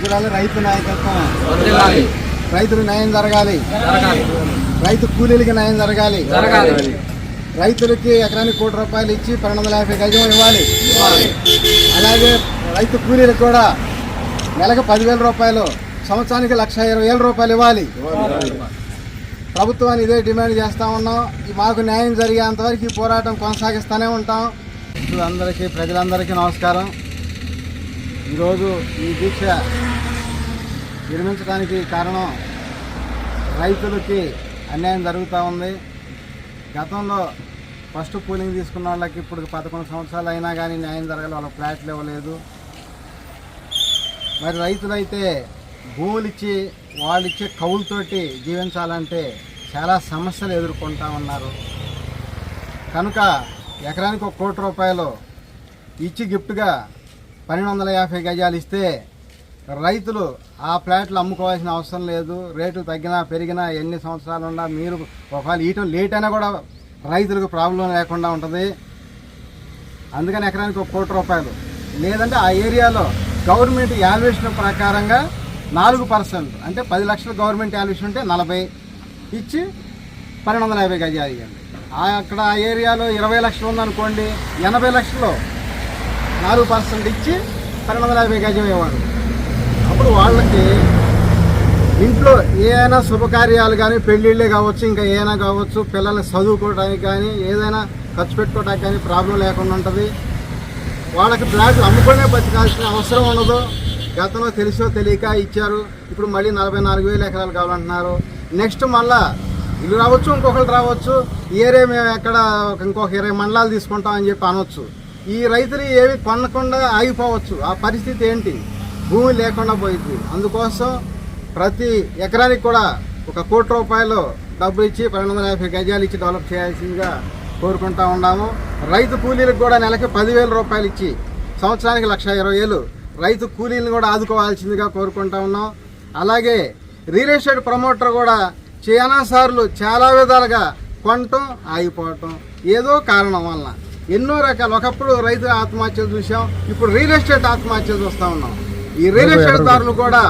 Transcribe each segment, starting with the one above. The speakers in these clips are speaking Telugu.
గుజరాత్ రైతు నాయకత్వం. రైతులు న్యాయం జరగాలి. రైతు కూలీలకి న్యాయం జరగాలి. రైతులకి ఎకరానికి కోటి రూపాయలు ఇచ్చి పన్నెండు వందల యాభై గజం ఇవ్వాలి. ఇవ్వాలి. అలాగే రైతు కూలీలకు కూడా నెలకు పదివేల రూపాయలు సంవత్సరానికి లక్ష ఇరవై వేల రూపాయలు ఇవ్వాలి. ప్రభుత్వాన్ని ఇదే డిమాండ్ చేస్తా ఉన్నాం. మాకు న్యాయం జరిగేంత వరకు ఈ పోరాటం కొనసాగిస్తూనే ఉంటాం. అందరికీ ప్రజలందరికీ నమస్కారం. ఈరోజు ఈ దీక్ష నిర్మించడానికి కారణం రైతులకి అన్యాయం జరుగుతూ ఉంది. గతంలో ఫస్ట్ కూలింగ్ తీసుకున్న వాళ్ళకి ఇప్పుడు పదకొండు సంవత్సరాలు అయినా కానీ న్యాయం జరగలేదు వాళ్ళ ఫ్లాట్లు ఇవ్వలేదు. మరి రైతులైతే భూములు ఇచ్చి వాళ్ళు ఇచ్చే కవులతోటి జీవించాలంటే చాలా సమస్యలు ఎదుర్కొంటా ఉన్నారు. కనుక ఎకరానికి ఒక కోటి రూపాయలు ఇచ్చి గిఫ్ట్గా పన్నెండు వందల యాభై గజాలు ఇస్తే రైతులు ఆ ప్లాట్లు అమ్ముకోవాల్సిన అవసరం లేదు. రేటు తగ్గినా పెరిగినా ఎన్ని సంవత్సరాలు ఉన్నా మీరు ఒకవేళ ఈయటం లేట్ అయినా కూడా రైతులకు ప్రాబ్లం లేకుండా ఉంటుంది. అందుకని ఎకరానికి ఒక కోటి రూపాయలు. లేదంటే ఆ ఏరియాలో గవర్నమెంట్ యాల్యుయేషన్ ప్రకారంగా నాలుగు పర్సెంట్ అంటే పది లక్షలు గవర్నమెంట్ యాల్యుయేషన్ ఉంటే నలభై ఇచ్చి పన్నెండు వందల యాభై గజాలు ఇవ్వండి. అక్కడ ఆ ఏరియాలో ఇరవై లక్షలు ఉందనుకోండి ఎనభై లక్షలు నాలుగు పర్సెంట్ ఇచ్చి పన్నెండు వందల యాభై గజం అప్పుడు వాళ్ళకి ఇంట్లో ఏదైనా శుభకార్యాలు కానీ పెళ్ళిళ్ళే కావచ్చు ఇంకా ఏదైనా కావచ్చు పిల్లల్ని చదువుకోవడానికి కానీ ఏదైనా ఖర్చు పెట్టుకోవడానికి కానీ ప్రాబ్లం లేకుండా ఉంటుంది. వాళ్ళకి ఫ్లాట్లు అమ్ముకునే బతకాల్సిన అవసరం ఉండదు. గతంలో తెలుసో తెలియక ఇచ్చారు. ఇప్పుడు మళ్ళీ నలభై నాలుగు వేల ఎకరాలు కావాలంటున్నారు. నెక్స్ట్ మళ్ళా ఇల్లు రావచ్చు ఇంకొకరు రావచ్చు. ఏరే ఏరియా మేము ఎక్కడ ఇంకొక ఇరవై మండలాలు తీసుకుంటాం అని చెప్పి అనొచ్చు. ఈ రైతులు ఏవి కొనకుండా ఆగిపోవచ్చు. ఆ పరిస్థితి ఏంటి? భూమి లేకుండా పోయింది. అందుకోసం ప్రతి ఎకరానికి కూడా ఒక కోటి రూపాయలు డబ్బులు ఇచ్చి పన్నెండు వందల యాభై గజాలు ఇచ్చి డెవలప్ చేయాల్సిందిగా కోరుకుంటా ఉన్నాము. రైతు కూలీలకు కూడా నెలకి పదివేల రూపాయలు ఇచ్చి సంవత్సరానికి లక్ష ఇరవై వేలు రైతు కూలీలను కూడా ఆదుకోవాల్సిందిగా కోరుకుంటా ఉన్నాం. అలాగే రియల్ ఎస్టేట్ ప్రమోటర్ కూడా చాలాసార్లు చాలా విధాలుగా కొనటం ఆగిపోవటం ఏదో కారణం వలన ఎన్నో రకాలు. ఒకప్పుడు రైతు ఆత్మహత్యలు చూసాం ఇప్పుడు రియల్ ఎస్టేట్ ఆత్మహత్యలు చూస్తూ ఉన్నాం. ఈ రియల్ ఎస్టేట్ దారులు కూడా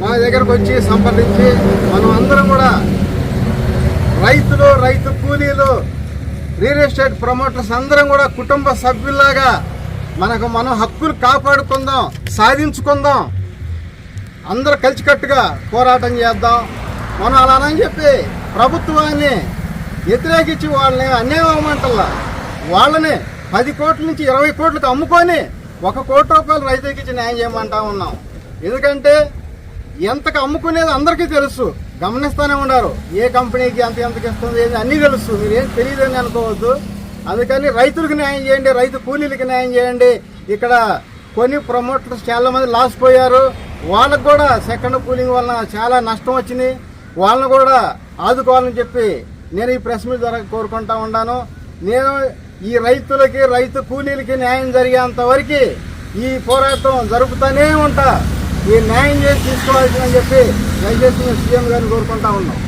మా దగ్గరకు వచ్చి సంప్రదించి మనం అందరం కూడా రైతులు రైతు కూలీలు రియల్ ఎస్టేట్ ప్రమోటర్స్ అందరం కూడా కుటుంబ సభ్యుల్లాగా మనకు మనం హక్కులు కాపాడుకుందాం సాధించుకుందాం. అందరూ కలిసికట్టుగా పోరాటం చేద్దాం. మనం అలానని చెప్పి ప్రభుత్వాన్ని వ్యతిరేకించి వాళ్ళని అన్యాయం అవ్వమంటల్లా. వాళ్ళని పది కోట్ల నుంచి ఇరవై కోట్లకు అమ్ముకొని ఒక కోటి రూపాయలు రైతుకి ఇచ్చి న్యాయం చేయమంటా ఉన్నాం. ఎందుకంటే ఎంతకు అమ్ముకునేది అందరికీ తెలుసు. గమనిస్తూనే ఉన్నారు. ఏ కంపెనీకి ఎంత ఎంతకి ఇస్తుంది ఏది అన్నీ తెలుసు. మీరు ఏం తెలియదని అనుకోవద్దు. అందుకని రైతులకు న్యాయం చేయండి రైతు కూలీలకు న్యాయం చేయండి. ఇక్కడ కొన్ని ప్రమోటర్స్ చాలా మంది లాస్ పోయారు. వాళ్ళకు కూడా సెకండ్ కూలింగ్ వలన చాలా నష్టం వచ్చింది. వాళ్ళని కూడా ఆదుకోవాలని చెప్పి నేను ఈ ప్రెస్ మీట్ ద్వారా కోరుకుంటా ఉన్నాను. నేను ఈ రైతులకి రైతు కూలీలకి న్యాయం జరిగేంత వరకు ఈ పోరాటం జరుపుతూనే ఉంటా. ఈ న్యాయం చేసి తీసుకోవాల్సిందని చెప్పి దయచేసి మేము సీఎం గారిని కోరుకుంటా ఉన్నాం.